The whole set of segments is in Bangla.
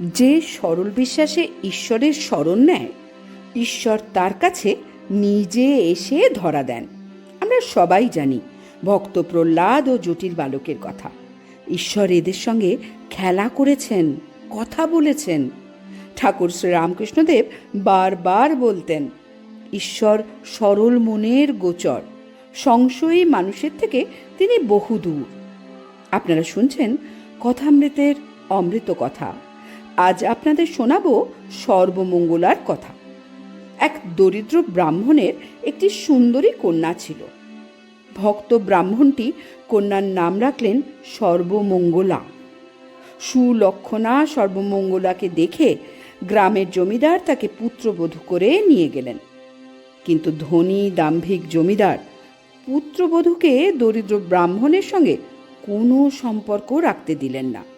যে সরল বিশ্বাসে ঈশ্বরের স্মরণ নেয়, ঈশ্বর তার কাছে নিজে এসে ধরা দেন। আমরা সবাই জানি ভক্ত প্রহ্লাদ ও জটিল বালকের কথা। ঈশ্বর এদের সঙ্গে খেলা করেছেন, কথা বলেছেন। ঠাকুর শ্রীরামকৃষ্ণদেব বারবার বলতেন, ঈশ্বর সরল মনের গোচর, সংশয়ী মানুষের থেকে তিনি বহুদূর। আপনারা শুনছেন কথামৃতের অমৃত কথা। আজ আপনাদের শোনাব সর্বমঙ্গলার কথা। এক দরিদ্র ব্রাহ্মণের একটি সুন্দরী কন্যা ছিল। ভক্ত ব্রাহ্মণটি কন্যার নাম রাখলেন সর্বমঙ্গলা। সুলক্ষণা সর্বমঙ্গলাকে দেখে গ্রামের জমিদার তাকে পুত্রবধূ করে নিয়ে গেলেন। কিন্তু ধনী দাম্ভিক জমিদার পুত্রবধূকে দরিদ্র ব্রাহ্মণের সঙ্গে কোনো সম্পর্ক রাখতে দিলেন না।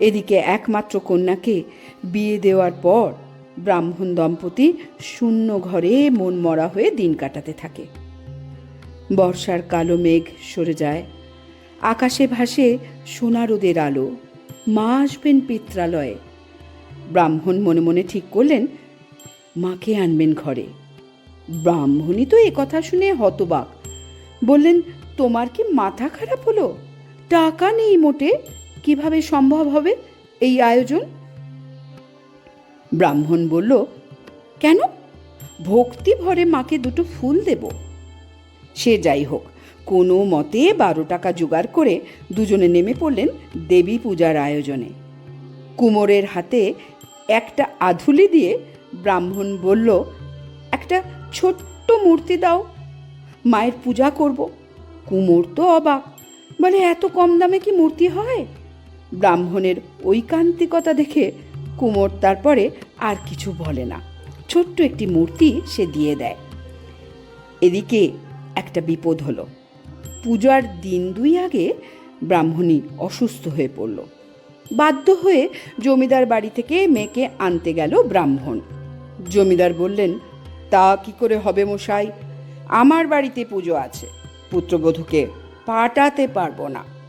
এদিকে একমাত্র কন্যাকে বিয়ে দেওয়ার পর ব্রাহ্মণ দম্পতি শূন্য ঘরে মন মরা হয়ে দিন কাটাতে থাকে। বর্ষার কালো মেঘ সরে যায়। আকাশে ভাসে সোনারোদের আলো। মা আসবেন পিত্রালয়ে। ব্রাহ্মণ মনে মনে ঠিক করলেন, মাকে আনবেন ঘরে। ব্রাহ্মণই তো এ কথা শুনে হতবাক। বললেন, তোমার কি মাথা খারাপ হলো? টাকা নেই মোটে। কীভাবে সম্ভব হবে এই আয়োজন? ব্রাহ্মণ বলল, কেন? ভক্তি ভরে মাকে দুটো ফুল দেব। সে যাই হোক, কোনো মতে বারো টাকা জোগাড় করে দুজনে নেমে পড়লেন দেবী পূজার আয়োজনে। কুমোরের হাতে একটা আধুলি দিয়ে ব্রাহ্মণ বলল, একটা ছোট্ট মূর্তি দাও, মায়ের পূজা করব। কুমোর তো অবাক, বলে, এত কম দামে কি মূর্তি হয়? ব্রাহ্মণের ঐকান্তিকতা দেখে কুমোর তারপরে আর কিছু বলে না। ছোট্ট একটি মূর্তি সে দিয়ে দেয়। এদিকে একটা বিপদ হলো। পূজার দিন দুই আগে ব্রাহ্মণী অসুস্থ হয়ে পড়ল। বাধ্য হয়ে জমিদার বাড়ি থেকে মেয়েকে আনতে গেল ব্রাহ্মণ। জমিদার বললেন, তা কি করে হবে মশাই? আমার বাড়িতে পুজো আছে। পুত্রবধূকে পাঠাতে পারব না।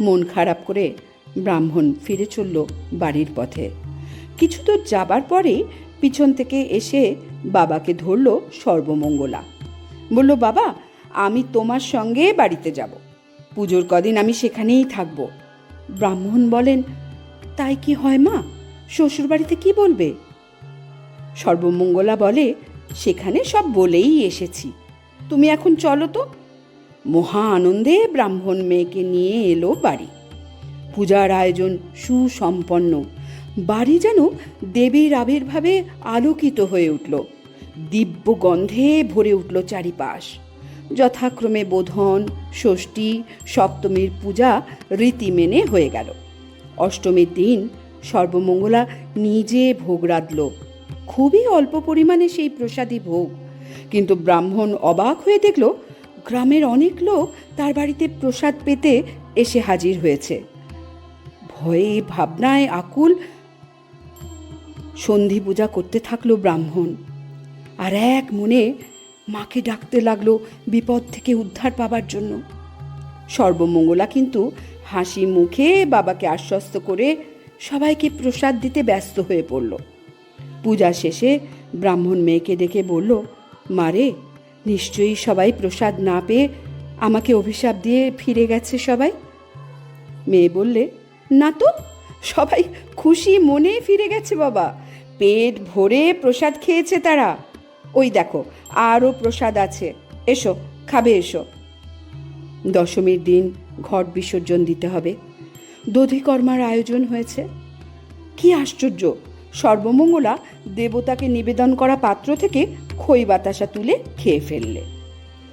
মন খারাপ করে ব্রাহ্মণ ফিরে চলল বাড়ির পথে। কিছু দূর যাবার পরে পিছন থেকে এসে বাবাকে ধরল সর্বমঙ্গলা। বলল, বাবা, আমি তোমার সঙ্গে বাড়িতে যাব। পুজোর কদিন আমি সেখানেই থাকব। ব্রাহ্মণ বলেন, তাই কি হয় মা? শ্বশুর বাড়িতে কি বলবে? সর্বমঙ্গলা বলে, সেখানে সব বলেই এসেছি। তুমি এখন চলো তো। মহা আনন্দে ব্রাহ্মণ মেয়েকে নিয়ে এলো বাড়ি। পূজার আয়োজন সুসম্পন্ন। বাড়ি যেন দেবীর আবির্ভাবে আলোকিত হয়ে উঠল। দিব্য গন্ধে ভরে উঠল চারিপাশ। যথাক্রমে বোধন, ষষ্ঠী, সপ্তমীর পূজা রীতি মেনে হয়ে গেল। অষ্টমীর দিন সর্বমঙ্গলা নিজে ভোগ রাঁধল। খুবই অল্প পরিমাণে সেই প্রসাদী ভোগ। কিন্তু ব্রাহ্মণ অবাক হয়ে দেখল গ্রামের অনেক লোক তার বাড়িতে প্রসাদ পেতে এসে হাজির হয়েছে। ভয়ে ভাবনায় আকুল সন্ধি পূজা করতে থাকল ব্রাহ্মণ। আর এক মনে মাকে ডাকতে লাগল বিপদ থেকে উদ্ধার পাবার জন্য। সর্বমঙ্গলা কিন্তু হাসি মুখে বাবাকে আশ্বস্ত করে সবাইকে প্রসাদ দিতে ব্যস্ত হয়ে পড়ল। পূজা শেষে ব্রাহ্মণ মেয়েকে ডেকে বলল মারে নিশ্চয়ই সবাই প্রসাদ না পেয়ে আমাকে অভিশাপ দিয়ে ফিরে গেছে সবাই। মেয়ে বললে, না তো, সবাই খুশি মনে ফিরে গেছে বাবা। পেট ভরে প্রসাদ খেয়েছে তারা। ওই দেখো, আরও প্রসাদ আছে। এসো, খাবে এসো। দশমীর দিন ঘট বিসর্জন দিতে হবে। দধিকর্মার আয়োজন হয়েছে। কি আশ্চর্য! সর্বমঙ্গলা দেবতাকে নিবেদন করা পাত্র থেকে খই বাতাসা তুলে খেয়ে ফেললে।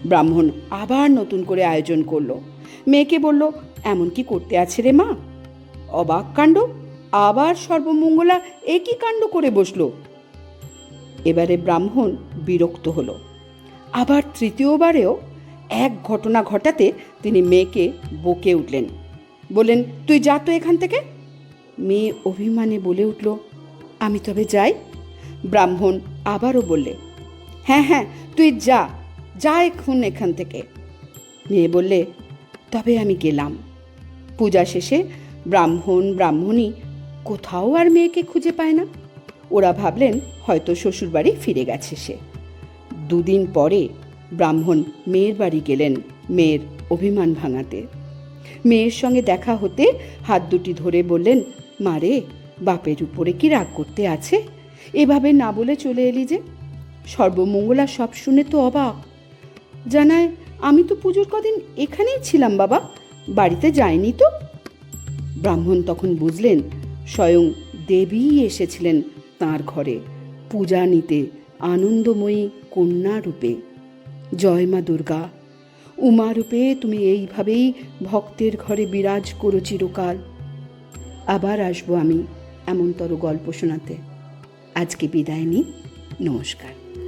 ব্রাহ্মণ আবার নতুন করে আয়োজন করল। মেয়েকে বলল, এমন কি করতে আছে রে মা? অবাক কাণ্ড, আবার সর্বমঙ্গলা একই কাণ্ড করে বসল। এবারে ব্রাহ্মণ বিরক্ত হলো। আবার তৃতীয়বারেও এক ঘটনা ঘটাতে তিনি মেয়েকে বকে উঠলেন। বললেন, তুই যা তো এখান থেকে। মেয়ে অভিমানে বলে উঠল আমি তবে যাই। ব্রাহ্মণ আবারও বললে হ্যাঁ হ্যাঁ তুই যা যা এখন এখান থেকে। মেয়ে বললে, তবে আমি গেলাম। পূজা শেষে, ব্রাহ্মণ, ব্রাহ্মণী কোথাও আর মেয়েকে খুঁজে পায় না। ওরা ভাবলেন হয়তো শ্বশুরবাড়ি ফিরে গেছে সে। দুদিন পরে ব্রাহ্মণ মেয়ের বাড়ি গেলেন মেয়ের অভিমান ভাঙাতে। মেয়ের সঙ্গে দেখা হতে হাত দুটি ধরে বললেন মারে বাপের উপরে কি রাগ করতে আছে? এভাবে না বলে চলে এলি যে? সর্বমঙ্গলা সব শুনে তো অবাক। জানায়, আমি তো পুজোর কদিন এখানেই ছিলাম বাবা। বাড়িতে যাইনি তো? ব্রাহ্মণ তখন বুঝলেন, স্বয়ং দেবীই এসেছিলেন তার ঘরে, পূজা নিতে আনন্দময়ী কন্যা রূপে। জয় মা দুর্গা। উমা রূপে তুমি এইভাবেই ভক্তের ঘরে বিরাজ করো চিরকাল। আবার আসব আমি। এমনতর গল্প শোনাতে। আজকে বিদায় নিই। নমস্কার।